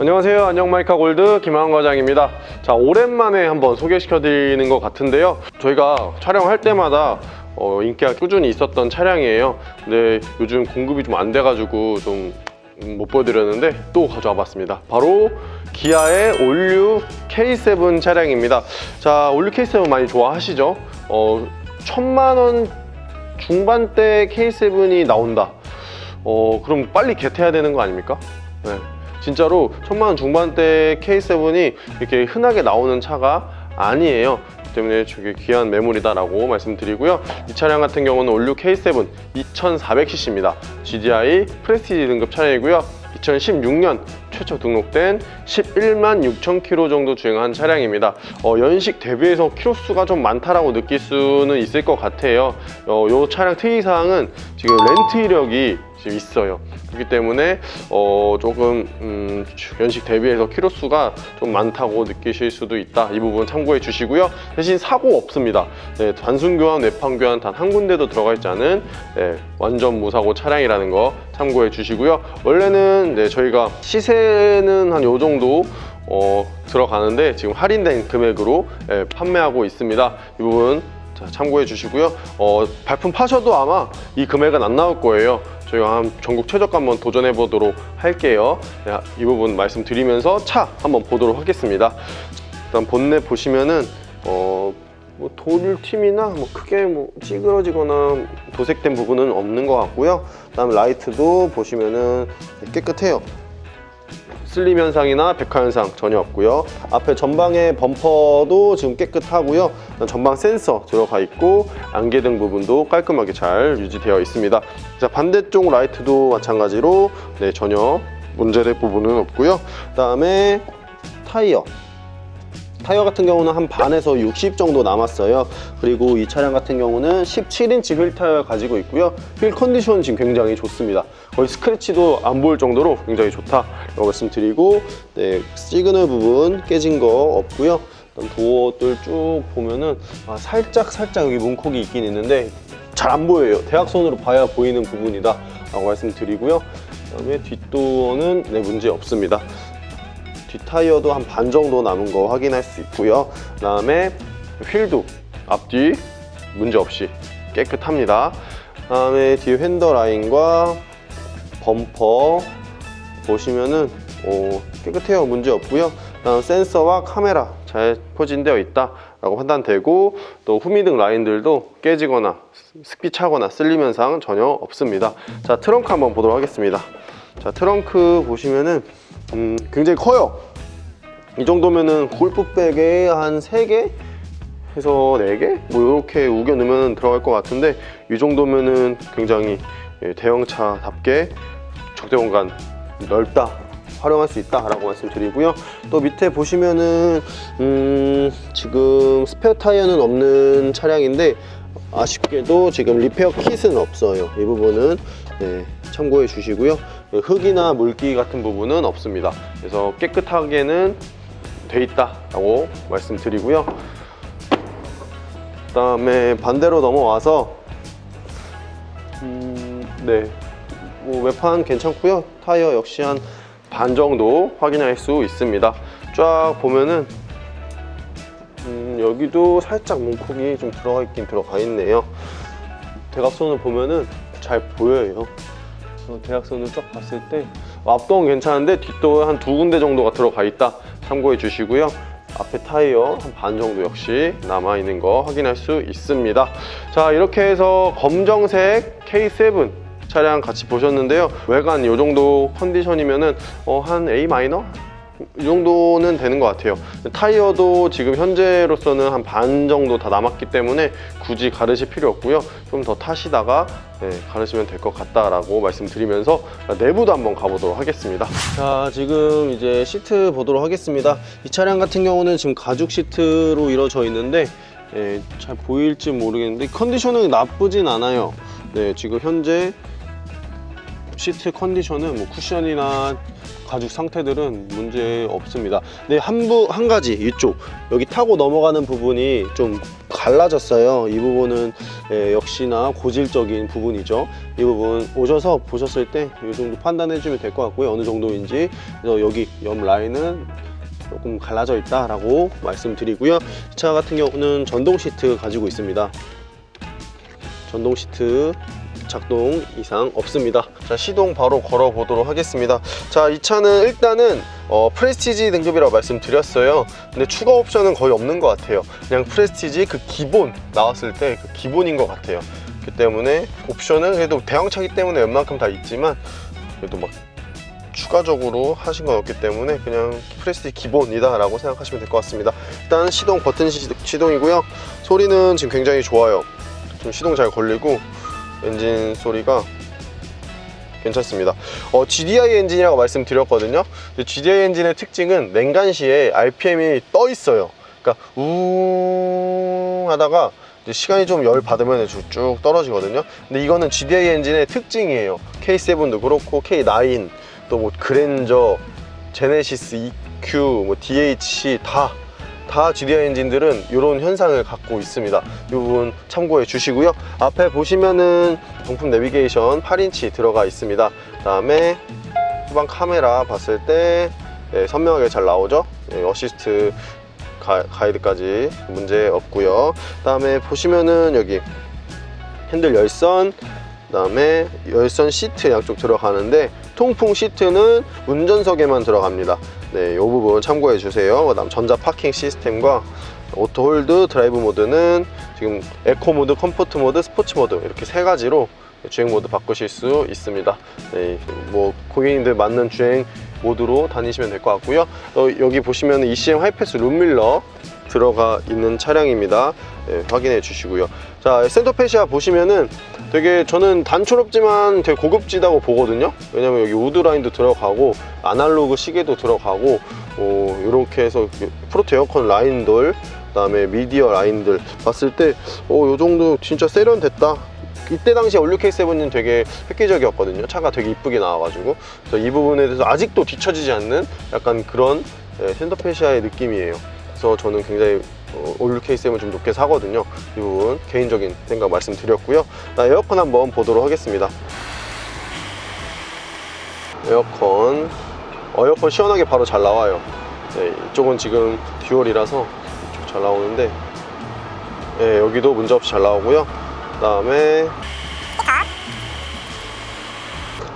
안녕하세요. 안녕 마이카 골드 김하은 과장입니다. 자, 오랜만에 한번 소개시켜 드리는 것 같은데요. 저희가 촬영할 때마다 어, 인기가 꾸준히 있었던 차량이에요. 근데 요즘 공급이 좀 안 돼가지고 좀 못 보여드렸는데 또 가져와 봤습니다. 바로 기아의 올류 K7 차량입니다. 자, 올류 K7 많이 좋아하시죠? 어, 천만 원 중반대 K7이 나온다. 어, 그럼 빨리 겟해야 되는 거 아닙니까? 네. 진짜로 천만 원 중반대 K7이 이렇게 흔하게 나오는 차가 아니에요. 때문에 저게 귀한 매물이다라고 말씀드리고요. 이 차량 같은 경우는 올류 K7 2400cc입니다. GDI 프레스티지 등급 차량이고요. 2016년 최초 등록된 11만 6천 킬로 정도 주행한 차량입니다. 어, 연식 대비해서 키로수가 좀 많다라고 느낄 수는 있을 것 같아요. 어, 이 차량 특이사항은 지금 렌트 이력이 지금 있어요. 그렇기 때문에 어, 조금 음, 연식 대비해서 키로 수가 좀 많다고 느끼실 수도 있다. 이 부분 참고해 주시고요. 대신 사고 없습니다. 네, 단순 교환, 외판 교환 단 한 군데도 들어가 있지 않은 네, 완전 무사고 차량이라는 거 참고해 주시고요. 원래는 네, 저희가 시세는 한 요 정도 어, 들어가는데 지금 할인된 금액으로 예, 판매하고 있습니다. 이 부분 자, 참고해 주시고요. 어, 발품 파셔도 아마 이 금액은 안 나올 거예요. 저희가 한 전국 최저가 한번 도전해 보도록 할게요. 네, 이 부분 말씀드리면서 차 한번 보도록 하겠습니다. 일단 본넷 보시면은 어, 뭐 돌팀이나 뭐 크게 뭐 찌그러지거나 도색된 부분은 없는 것 같고요. 그다음 라이트도 보시면은 깨끗해요. 슬림 현상이나 백화 현상 전혀 없고요. 앞에 전방의 범퍼도 지금 깨끗하고요. 전방 센서 들어가 있고 안개등 부분도 깔끔하게 잘 유지되어 있습니다. 자 반대쪽 라이트도 마찬가지로 네, 전혀 문제될 부분은 없고요. 그 다음에 타이어. 타이어 같은 경우는 한 반에서 60 정도 남았어요. 그리고 이 차량 같은 경우는 17인치 휠 타이어 가지고 있고요. 휠 컨디션 지금 굉장히 좋습니다. 거의 스크래치도 안 보일 정도로 굉장히 좋다라고 말씀드리고 네, 시그널 부분 깨진 거 없고요. 도어들 쭉 보면은 아, 살짝 살짝 여기 문콕이 있긴 있는데 잘 안 보여요. 대각선으로 봐야 보이는 부분이다 라고 말씀드리고요. 그 다음에 뒷도어는 네, 문제 없습니다. 뒷타이어도 한 반 정도 남은 거 확인할 수 있고요. 그 다음에 휠도 앞뒤 문제 없이 깨끗합니다. 그 다음에 뒤 핸더 라인과 범퍼 보시면은 오, 깨끗해요. 문제 없고요. 그다음 센서와 카메라 잘 포진되어 있다 라고 판단되고 또 후미등 라인들도 깨지거나 습기 차거나 쓸림 현상 전혀 없습니다. 자 트렁크 한번 보도록 하겠습니다. 자 트렁크 보시면은 음, 굉장히 커요. 이 정도면은 골프백에 한 3개 해서 4개? 뭐 이렇게 우겨 넣으면 들어갈 것 같은데 이 정도면은 굉장히 예, 대형차답게 적대 공간 넓다 활용할 수 있다라고 말씀드리고요. 또 밑에 보시면은 음, 지금 스페어 타이어는 없는 차량인데 아쉽게도 지금 리페어 킷은 없어요. 이 부분은 네, 참고해 주시고요. 흙이나 물기 같은 부분은 없습니다. 그래서 깨끗하게는 돼 있다 라고 말씀드리고요. 그 다음에 반대로 넘어와서 음, 네, 뭐 외판 괜찮고요. 타이어 역시 한 반 정도 확인할 수 있습니다. 쫙 보면은 음, 여기도 살짝 문콕이 좀 들어가 있긴 들어가 있네요. 대각선을 보면은 잘 보여요. 대각선을 쫙 봤을 때 앞동은 괜찮은데 뒷도어 한두 군데 정도가 들어가 있다 참고해 주시고요. 앞에 타이어 한 반 정도 역시 남아 있는 거 확인할 수 있습니다. 자 이렇게 해서 검정색 K7 차량 같이 보셨는데요. 외관 이 정도 컨디션이면은 어, 한 A 마이너 이 정도는 되는 것 같아요. 타이어도 지금 현재로서는 한 반 정도 다 남았기 때문에 굳이 가르실 필요 없고요. 좀 더 타시다가 네, 가르시면 될 것 같다라고 말씀드리면서 내부도 한번 가보도록 하겠습니다. 자, 지금 이제 시트 보도록 하겠습니다. 이 차량 같은 경우는 지금 가죽 시트로 이루어져 있는데 예, 잘 보일지 모르겠는데 컨디션은 나쁘진 않아요. 네, 지금 현재 시트 컨디션은 뭐 쿠션이나 가죽 상태들은 문제 없습니다. 근데 한, 부, 한 가지 이쪽 여기 타고 넘어가는 부분이 좀 갈라졌어요. 이 부분은 예, 역시나 고질적인 부분이죠. 이 부분 오셔서 보셨을 때 이 정도 판단해 주면 될 것 같고요. 어느 정도인지 그래서 여기 옆 라인은 조금 갈라져 있다 라고 말씀드리고요. 이 차 같은 경우는 전동 시트 가지고 있습니다. 전동 시트 작동 이상 없습니다. 자, 시동 바로 걸어 보도록 하겠습니다. 자, 이 차는 일단은 어, 프레스티지 등급이라고 말씀드렸어요. 근데 추가 옵션은 거의 없는 것 같아요. 그냥 프레스티지 그 기본 나왔을 때 그 기본인 것 같아요. 그렇기 때문에 옵션은 그래도 대형차기 때문에 웬만큼 다 있지만 그래도 막 추가적으로 하신 건 없기 때문에 그냥 프레스티지 기본이다 라고 생각하시면 될 것 같습니다. 일단 시동 버튼 시- 시동이고요. 소리는 지금 굉장히 좋아요. 좀 시동 잘 걸리고 엔진 소리가 괜찮습니다. 어, GDI 엔진이라고 말씀드렸거든요. GDI 엔진의 특징은 냉간 시에 RPM이 떠 있어요. 그러니까 웅 하다가 시간이 좀 열 받으면 쭉 떨어지거든요. 근데 이거는 GDI 엔진의 특징이에요. K7도 그렇고 K9 또 뭐 그랜저, 제네시스 EQ, 뭐 DH 다 다 GDI 엔진들은 이런 현상을 갖고 있습니다. 이 부분 참고해 주시고요. 앞에 보시면은 정품 내비게이션 8인치 들어가 있습니다. 그 다음에 후방 카메라 봤을 때 네, 선명하게 잘 나오죠. 네, 어시스트 가, 가이드까지 문제 없고요. 그 다음에 보시면은 여기 핸들 열선 그 다음에 열선 시트 양쪽 들어가는데 통풍 시트는 운전석에만 들어갑니다. 네, 이 부분 참고해 주세요. 그다음 전자 파킹 시스템과 오토 홀드 드라이브 모드는 지금 에코 모드, 컴포트 모드, 스포츠 모드 이렇게 세 가지로 주행 모드 바꾸실 수 있습니다. 네, 뭐 고객님들 맞는 주행 모드로 다니시면 될 것 같고요. 어, 여기 보시면 ECM 하이패스 룸밀러 들어가 있는 차량입니다. 네, 확인해 주시고요. 자, 센터페시아 보시면은 되게 저는 단촐없지만 되게 고급지다고 보거든요. 왜냐면 여기 우드 라인도 들어가고 아날로그 시계도 들어가고 어, 이렇게 해서 프로트 에어컨 라인들 그 다음에 미디어 라인들 봤을 때 어, 요 정도 진짜 세련됐다. 이때 당시 WK7은 되게 획기적이었거든요. 차가 되게 이쁘게 나와가지고 그래서 이 부분에 대해서 아직도 뒤처지지 않는 약간 그런 예, 센터페시아의 느낌이에요. 그래서 저는 굉장히 어, WK7을 좀 높게 사거든요. 이 부분 개인적인 생각 말씀드렸고요. 나 에어컨 한번 보도록 하겠습니다. 에어컨 어, 에어컨 시원하게 바로 잘 나와요. 네, 이쪽은 지금 듀얼이라서 이쪽 잘 나오는데 네, 여기도 문제없이 잘 나오고요. 그 다음에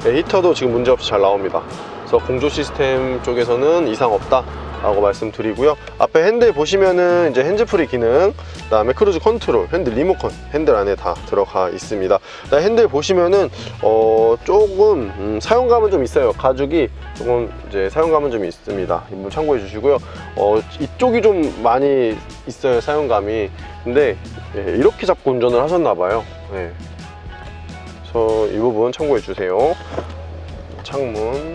네, 히터도 지금 문제없이 잘 나옵니다. 그래서 공조 시스템 쪽에서는 이상 없다. 라고 말씀드리고요. 앞에 핸들 보시면은 이제 핸즈프리 기능, 그 다음에 크루즈 컨트롤, 핸들 리모컨, 핸들 안에 다 들어가 있습니다. 핸들 보시면은 어 조금 음, 사용감은 좀 있어요. 가죽이 조금 이제 사용감은 좀 있습니다. 참고해 주시고요. 어 이쪽이 좀 많이 있어요 사용감이. 근데 예, 이렇게 잡고 운전을 하셨나 봐요. 예. 그래서 이 부분 참고해 주세요. 창문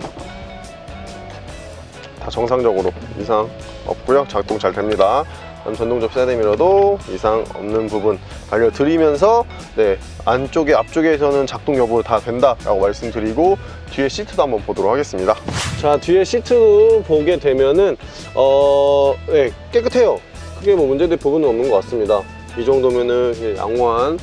다 정상적으로 이상 없고요. 작동 잘 됩니다. 그다음 전동 접사대 미러도 이상 없는 부분 알려드리면서 네 안쪽에 앞쪽에서는 작동 여부 다 된다 라고 말씀드리고 뒤에 시트도 한번 보도록 하겠습니다. 자 뒤에 시트 보게 되면은 어 네, 깨끗해요. 크게 뭐 문제될 부분은 없는 것 같습니다. 이 정도면은 예, 양호한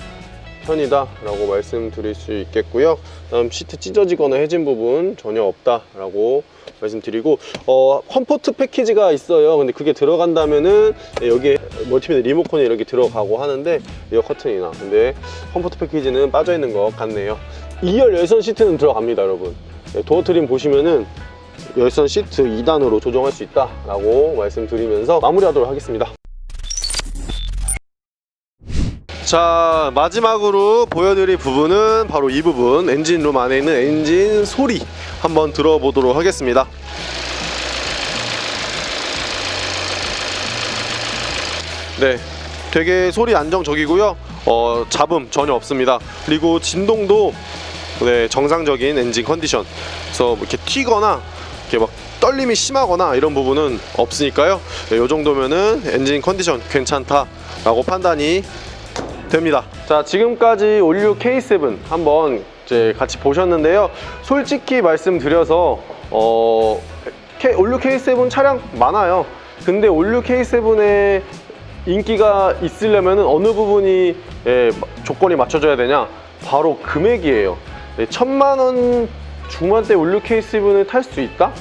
편이다 라고 말씀드릴 수 있겠고요. 다음 시트 찢어지거나 해진 부분 전혀 없다 라고 말씀드리고 어 컴포트 패키지가 있어요. 근데 그게 들어간다면은 네, 여기에 멀티미디어 리모컨이 이렇게 들어가고 하는데 이어 커튼이나 근데 컴포트 패키지는 빠져 있는 것 같네요. 2열 열선 시트는 들어갑니다, 여러분. 네, 도어 트림 보시면은 열선 시트 2단으로 조정할 수 있다 라고 말씀드리면서 마무리하도록 하겠습니다. 자 마지막으로 보여드릴 부분은 바로 이 부분. 엔진룸 안에 있는 엔진 소리 한번 들어보도록 하겠습니다. 네 되게 소리 안정적이고요. 어, 잡음 전혀 없습니다. 그리고 진동도 네, 정상적인 엔진 컨디션. 그래서 뭐 이렇게 튀거나 이렇게 막 떨림이 심하거나 이런 부분은 없으니까요. 네, 이 정도면은 엔진 컨디션 괜찮다 라고 판단이 됩니다. 자, 지금까지 올류 K7 한번 이제 같이 보셨는데요. 솔직히 말씀드려서 어, K, 올류 K7 차량 많아요. 근데 올류 K7의 인기가 있으려면 어느 부분이 예, 조건이 맞춰져야 되냐? 바로 금액이에요. 네, 천만 원 중반대 올류 K7을 탈 수 있다?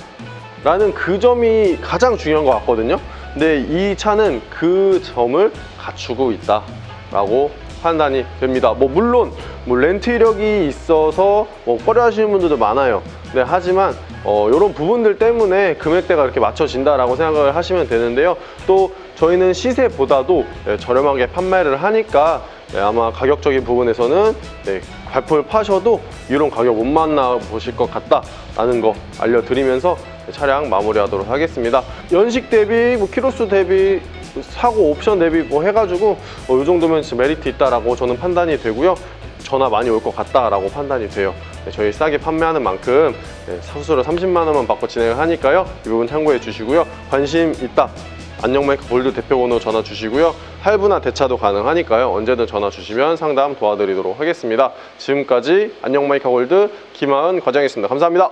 라는 그 점이 가장 중요한 것 같거든요. 근데 이 차는 그 점을 갖추고 있다 라고 판단이 됩니다. 뭐 물론 뭐 렌트 이력이 있어서 뭐 꺼려하시는 분들도 많아요. 네, 하지만 어, 이런 부분들 때문에 금액대가 이렇게 맞춰진다라고 생각을 하시면 되는데요. 또 저희는 시세보다도 네, 저렴하게 판매를 하니까 네, 아마 가격적인 부분에서는 네, 발품을 파셔도 이런 가격 못 만나 보실 것 같다라는 거 알려드리면서 차량 마무리하도록 하겠습니다. 연식 대비, 뭐 키로수 대비, 사고 옵션 대비 뭐 해가지고 어, 이 정도면 진짜 메리트 있다라고 저는 판단이 되고요. 전화 많이 올 것 같다라고 판단이 돼요. 네, 저희 싸게 판매하는 만큼 네, 사수수료 30만 원만 받고 진행을 하니까요. 이 부분 참고해 주시고요. 관심 있다. 안녕메이커 골드 대표 번호 전화 주시고요. 할부나 대차도 가능하니까요. 언제든 전화 주시면 상담 도와드리도록 하겠습니다. 지금까지 안녕메이커 골드 김하은 과장이었습니다. 감사합니다.